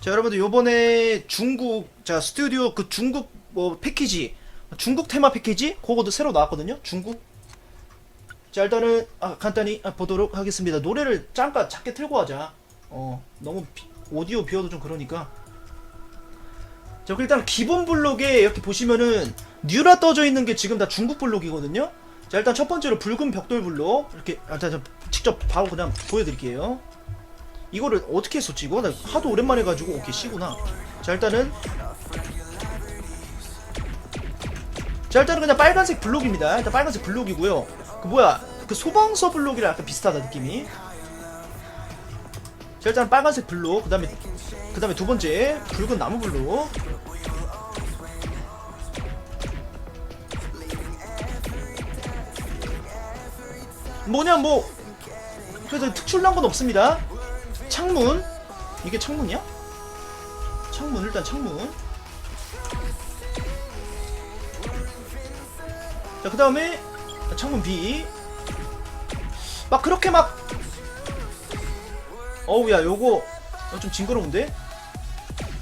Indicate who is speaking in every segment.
Speaker 1: 자 여러분들 요번에 중국 자 스튜디오 그 중국 뭐 패키지 중국 테마 패키지? 그거도 새로 나왔거든요? 중국? 자 일단은 아, 간단히 아, 보도록 하겠습니다. 노래를 잠깐 작게 틀고 하자. 어 너무 비- 오디오 비어도 좀 그러니까. 자 일단 기본 블록에 이렇게 보시면은 뉴라 떠져 있는 게 지금 다 중국 블록이거든요? 자 일단 첫 번째로 붉은 벽돌 블록. 이렇게 아, 자, 자, 직접 바로 그냥 보여드릴게요 이거를 어떻게 했었지? 이거? 나 하도 오랜만에 가지고 오케이 씨구나. 자 일단은. 자 일단은 그냥 빨간색 블록입니다. 일단 빨간색 블록이고요. 그 뭐야? 그 소방서 블록이랑 약간 비슷하다 느낌이. 자 일단 빨간색 블록 그 다음에 그 다음에 두 번째 붉은 나무 블록. 뭐냐 뭐. 그래도 특출난 건 없습니다 창문? 이게 창문이야? 창문 일단 창문. 자 그 다음에 창문 B. 막 그렇게 막 어우 야 요거 어, 좀 징그러운데?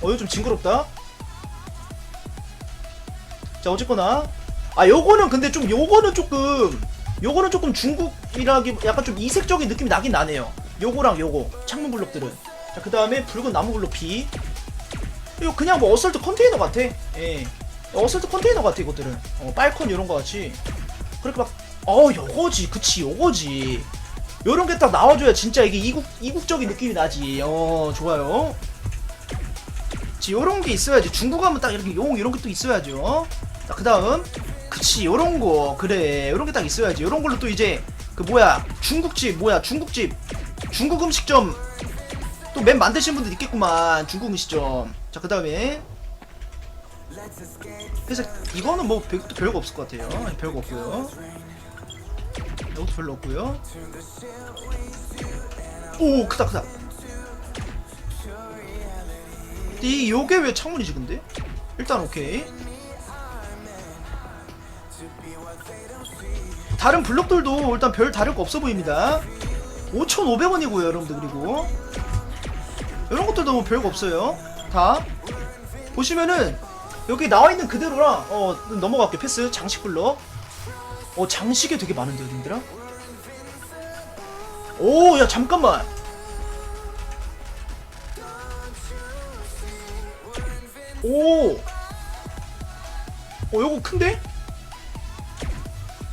Speaker 1: 어 이거 좀 징그럽다. 자 어쨌거나. 아 요거는 근데 좀 요거는 조금 요거는 조금 중국이라기 약간 좀 이색적인 느낌이 나긴 나네요 요거랑 요거 창문 블록들은. 자 그 다음에 붉은 나무 블록 B 이거 그냥 뭐 어설트 컨테이너 같아. 예. 어설트 컨테이너 같아 이것들은. 어 빨콘 이런 거 같이. 그렇게 막어 요거지. 그치 요거지. 요런 게 딱 나와줘야 진짜 이게 이국 이국적인 느낌이 나지. 어 좋아요. 지 요런 게 있어야지. 중국 하면 딱 이렇게 용 이런 게 또 있어야죠. 자 그 다음. 그치 요런 거. 그래. 요런 게 딱 있어야지. 요런 걸로 또 이제 그 뭐야 중국집 뭐야 중국집 중국 음식점 또맨 만드신 분들 있겠구만 중국 음식점. 자 그 다음에. 그래서 이거는 뭐 별, 별거 없을 것 같아요. 별거 없고요. 이것도 별로 없고요. 오 크다 크다. 이 요게 왜 창문이지 근데? 일단 오케이. 다른 블록들도 일단 별 다를 거 없어 보입니다 5,500원이고요 여러분들 그리고. 이런 것들도 뭐 별거 없어요. 다. 보시면은 여기 나와 있는 그대로랑 어 넘어갈게 패스. 장식 블록 어 장식이 되게 많은데 여러분들아 오 야 잠깐만. 오. 어, 요거 큰데?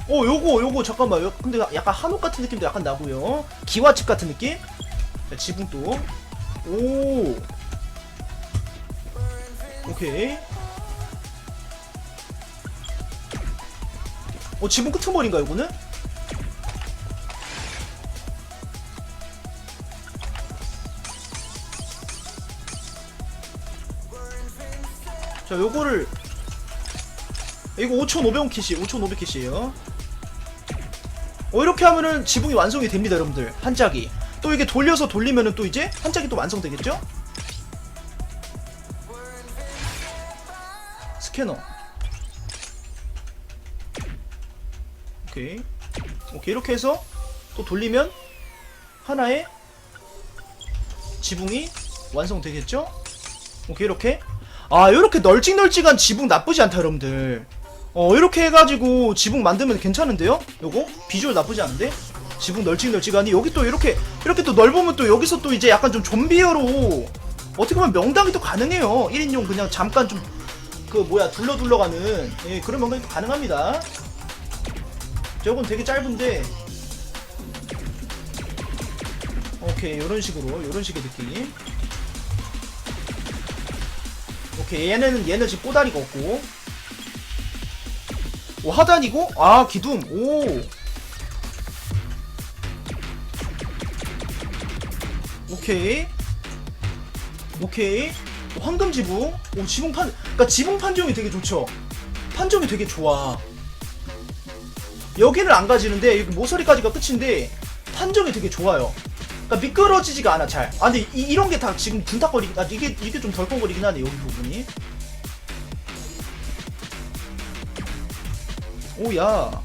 Speaker 1: 어, 요거, 요거, 잠깐만. 요, 근데 약간 한옥 같은 느낌도 약간 나고요 기와집 같은 느낌? 자, 지붕도. 오. 오케이. 어, 지붕 끄트머리인가, 요거는? 자, 요거를 이거 5,500원 킷이 5,500 킷이에요. 어 이렇게 하면은 지붕이 완성이 됩니다, 여러분들. 한 짝이. 또 이게 돌려서 돌리면은 또 이제 한 짝이 또 완성되겠죠? 스캐너. 오케이. 오케이 이렇게 해서 또 돌리면 하나의 지붕이 완성되겠죠? 오케이 이렇게 아 이렇게 널찍널찍한 지붕 나쁘지 않다 여러분들 어 이렇게 해가지고 지붕 만들면 괜찮은데요? 요거? 비주얼 나쁘지 않은데? 지붕 널찍널찍하니 여기 또 이렇게 이렇게 또 넓으면 또 여기서 또 이제 약간 좀 좀비어로 어떻게 보면 명당이 또 가능해요. 1인용 그냥 잠깐 좀 그 뭐야 둘러 둘러가는. 예 그런 명당이 또 가능합니다. 저건 되게 짧은데. 오케이 요런 식으로 요런 식의 느낌. 오케이 얘네는 얘는 지금 꼬다리가 없고 오 하단이고? 아 기둥. 오. 오케이. 오케이. 오, 황금 지붕. 오 지붕 판. 그러니까 지붕 판정이 되게 좋죠. 판정이 되게 좋아. 여기는 안 가지는데 여기 모서리까지가 끝인데 판정이 되게 좋아요. 그러니까 미끄러지지가 않아 잘. 아 근데 이, 런 게 다 지금 둔탁거리긴 아 이게 이게 좀 덜컹거리긴 하네 여기 부분이. 오야.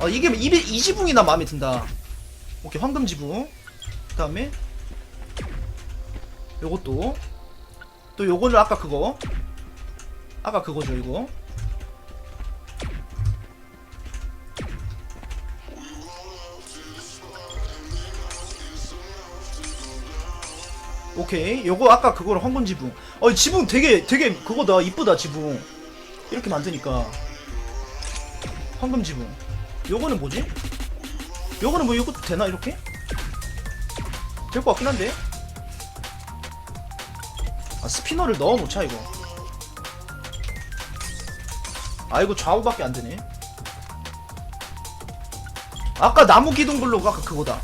Speaker 1: 아 이게 이, 이 지붕이 나 마음에 든다. 오케이 황금 지붕. 그 다음에 요것도. 또 요거는 아까 그거. 아까 그거죠 이거. 오케이 요거 아까 그거를 황금 지붕. 어 지붕 되게 되게 그거다. 이쁘다 지붕. 이렇게 만드니까 황금 지붕 요거는 뭐지? 요거는 뭐 이것도 되나 이렇게? 될 것 같긴 한데 아 스피너를 넣어놓자 이거 아 이거 좌우밖에 안 되네 아까 나무 기둥 블록 아까 그거다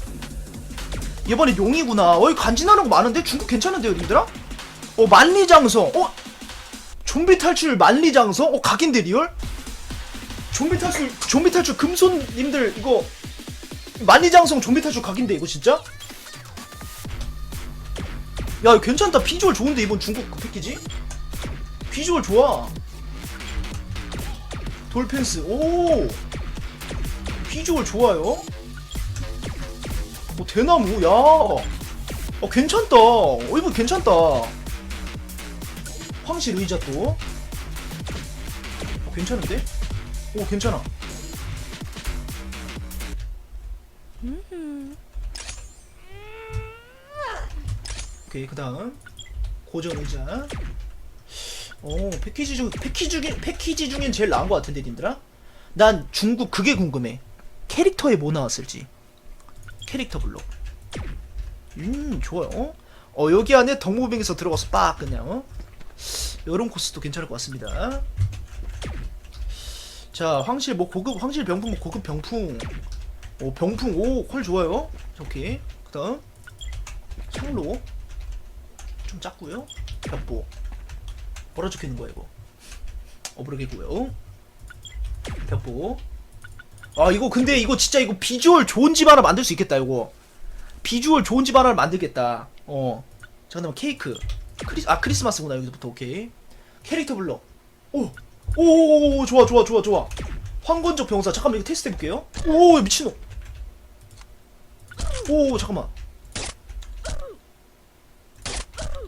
Speaker 1: 이번에 용이구나 어이 간지나는 거 많은데 중국 괜찮은데요 님들아? 어 만리장성 어? 좀비 탈출 만리장성? 어 각인데 리얼? 좀비 탈출 좀비 탈출 금손님들 이거 만리장성 좀비 탈출 각인데 이거 진짜? 야 괜찮다. 비주얼 좋은데 이번 중국 그 패키지? 비주얼 좋아. 돌펜스. 오! 비주얼 좋아요. 어 대나무. 야! 어, 괜찮다. 어, 이거 괜찮다. 황실 의자 또. 어, 괜찮은데? 오 괜찮아. 오케이 그 다음. 고정 의자. 오 패키지 중 패키지 중에 패키지 중엔 제일 나은 것 같은데 님들아? 난 중국 그게 궁금해. 캐릭터에 뭐 나왔을지. 캐릭터 블록. 음 좋아요. 어? 여기 안에 덕무빙에서 들어가서 빡 그냥 어? 요런 코스도 괜찮을 것 같습니다 자 황실 뭐 고급 황실 병풍 뭐 고급 병풍. 오 병풍. 오퀄 좋아요. 자, 오케이. 그 다음 향로 좀 작고요. 벽보. 뭐라 적혀있는 거야 이거? 어브르게고요. 벽보. 아 이거 근데 이거 진짜 이거 비주얼 좋은 집 하나 만들 수 있겠다 이거. 비주얼 좋은 집 하나를 만들겠다. 어. 잠깐만 케이크. 크리스 아 크리스마스구나 여기서부터. 오케이. 캐릭터 블럭. 오 오오오 좋아 좋아 좋아 좋아 황건적 병사 잠깐만 이거 테스트 해볼게요 오 미친놈 오 잠깐만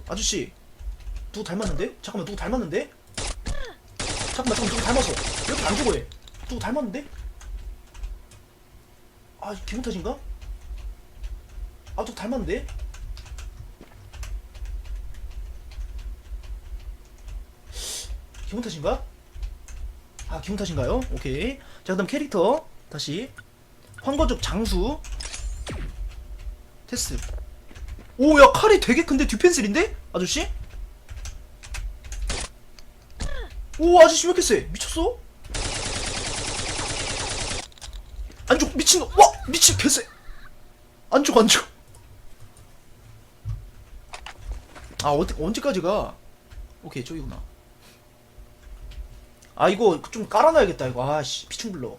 Speaker 1: 아저씨 누구 닮았는데? 잠깐만 누구 닮았는데? 잠깐만 잠깐만 누구 닮았어 이렇게 안 죽어 얘 누구 닮았는데? 아 기분 탓인가? 아 누구 닮았는데? 기분 탓인가? 아 기분 탓인가요? 오케이 자 그다음 캐릭터 다시 황거적 장수 테스트 오야 칼이 되게 큰데 듀펜슬인데? 아저씨? 오 아저씨 왜 이렇게 세? 미쳤어? 안죽 미친놈 와 미친 개쎄 안죽 안죽 아 어때, 언제까지가 오케이 저기구나 아 이거 좀 깔아놔야겠다 이거. 아씨 피충불러.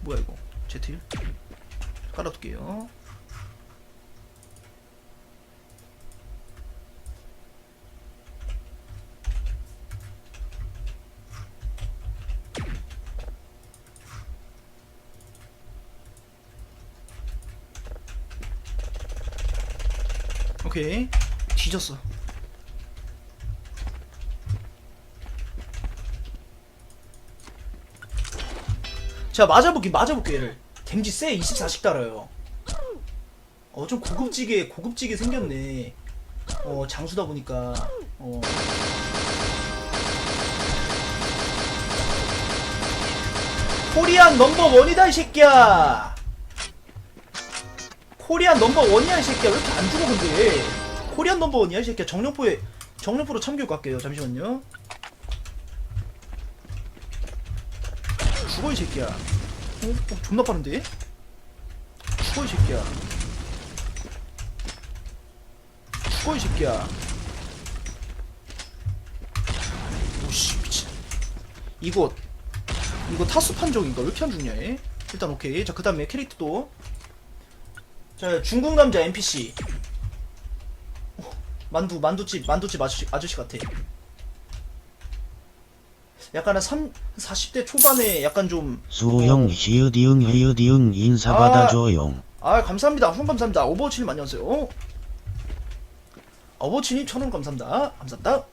Speaker 1: 뭐야 이거? 제틸 깔아둘게요. 오케이 뒤졌어. 자 맞아볼게 맞아볼게. 얘를. 댐지 세 24씩 달아요. 어 좀 고급지게 고급지게 생겼네. 어 장수다 보니까. 어. 코리안 넘버 원이다 이 새끼야. 코리안 넘버 원이야 이 새끼야. 왜 이렇게 안 죽어 근데 코리안 넘버 원이야 이 새끼야. 정령포에 정령포로 참교육 갈게요. 잠시만요. 죽어 이 새끼야. 어? 어 존나 빠른데? 죽어 이 새끼야. 죽어 이 새끼야. 오씨 미친. 이거 이거 타수 판정인가? 왜 이렇게 안 죽냐 얘? 일단 오케이. 자 그 다음에 캐릭터도. 자 중국 남자 NPC 어, 만두 만두집 만두집 아저씨 아저씨 같아. 약간 한 3, 40대 초반에 약간 좀
Speaker 2: 수호형 히읗이응 히읗이응 인사 받아줘용.
Speaker 1: 아 감사합니다. 후원 감사합니다. 오버워치님 안녕하세요. 어? 오버워치님 천원 감사합니다. 감사합니다.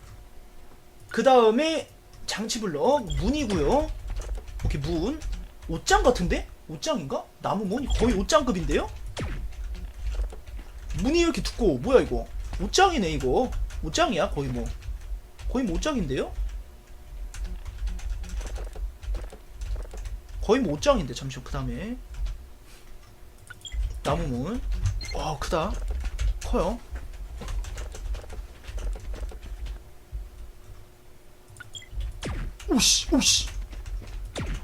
Speaker 1: 그 다음에 장치블럭 문이고요. 오케이 문. 옷장 같은데? 옷장인가? 나무 문이 거의 옷장급인데요? 문이 이렇게 두꺼워? 뭐야 이거 옷장이네 이거 옷장이야 거의 뭐 거의 뭐 옷장인데요? 거의 뭐 옷장인데 잠시만 그 다음에 나무문 와 크다 커요 오씨 오씨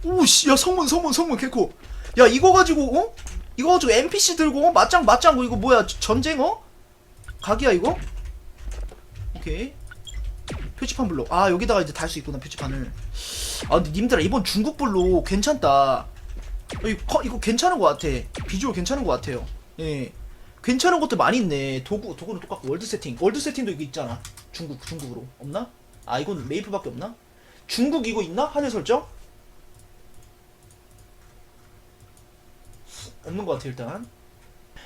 Speaker 1: 오씨 야 성문 성문 성문 개코 야 이거 가지고 어? 이거 가지고 NPC 들고 어? 맞짱 맞짱 이거 뭐야 전쟁 어? 각이야 이거? 오케이 표지판 블록 아 여기다가 이제 달 수 있구나 표지판을 아 근데 님들아 이번 중국 블록 괜찮다 어, 이거, 커- 이거 괜찮은 것 같아. 비주얼 괜찮은 것 같아요. 예. 괜찮은 것도 많이 있네. 도구, 도구는 똑같고, 월드 세팅. 월드 세팅도 이거 있잖아. 중국, 중국으로. 없나? 아, 이건 메이플밖에 없나? 중국 이거 있나? 하늘 설정? 없는 것 같아, 일단.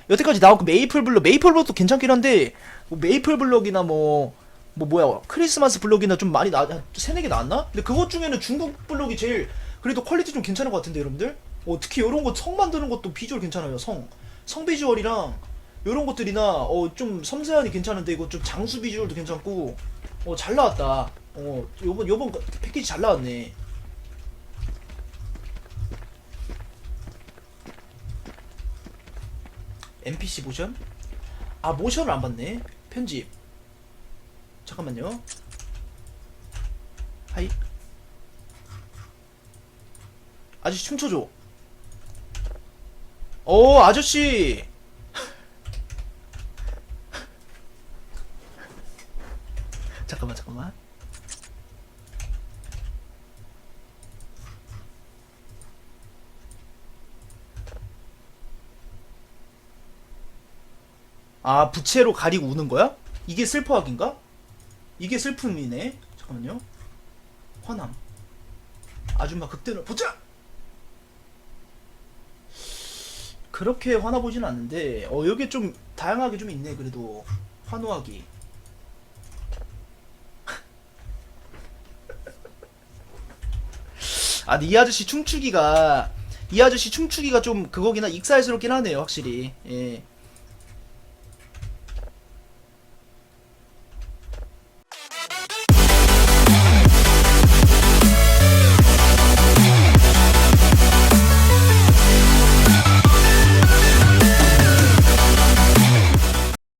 Speaker 1: 여태까지 나온 그 메이플 블럭, 메이플 블럭도 괜찮긴 한데, 뭐 메이플 블럭이나 뭐, 뭐 뭐야, 크리스마스 블럭이나 좀 많이 나, 한 세네 개 나왔나? 근데 그것 중에는 중국 블럭이 제일 그래도 퀄리티 좀 괜찮은 것 같은데, 여러분들? 어, 특히 이런 거 성 만드는 것도 비주얼 괜찮아요. 성. 성 비주얼이랑 이런 것들이나 어, 좀 섬세하니 괜찮은데 이거 좀 장수 비주얼도 괜찮고 어, 잘 나왔다. 어, 요번 요번 거- 패키지 잘 나왔네. NPC 모션? 아, 모션을 안 봤네. 편집. 잠깐만요. 하이. 아저씨 춤춰줘. 오 아저씨. 잠깐만 잠깐만. 아 부채로 가리고 우는 거야? 이게 슬퍼하기인가? 이게 슬픔이네. 잠깐만요. 화남. 아줌마 극대노 보자. 그렇게 화나 보진 않는데 어 여기 좀 다양하게 좀 있네 그래도 환호하기 아 근데 이 아저씨 춤추기가 이 아저씨 춤추기가 좀 그거긴 하 익살스럽긴 하네요 확실히 예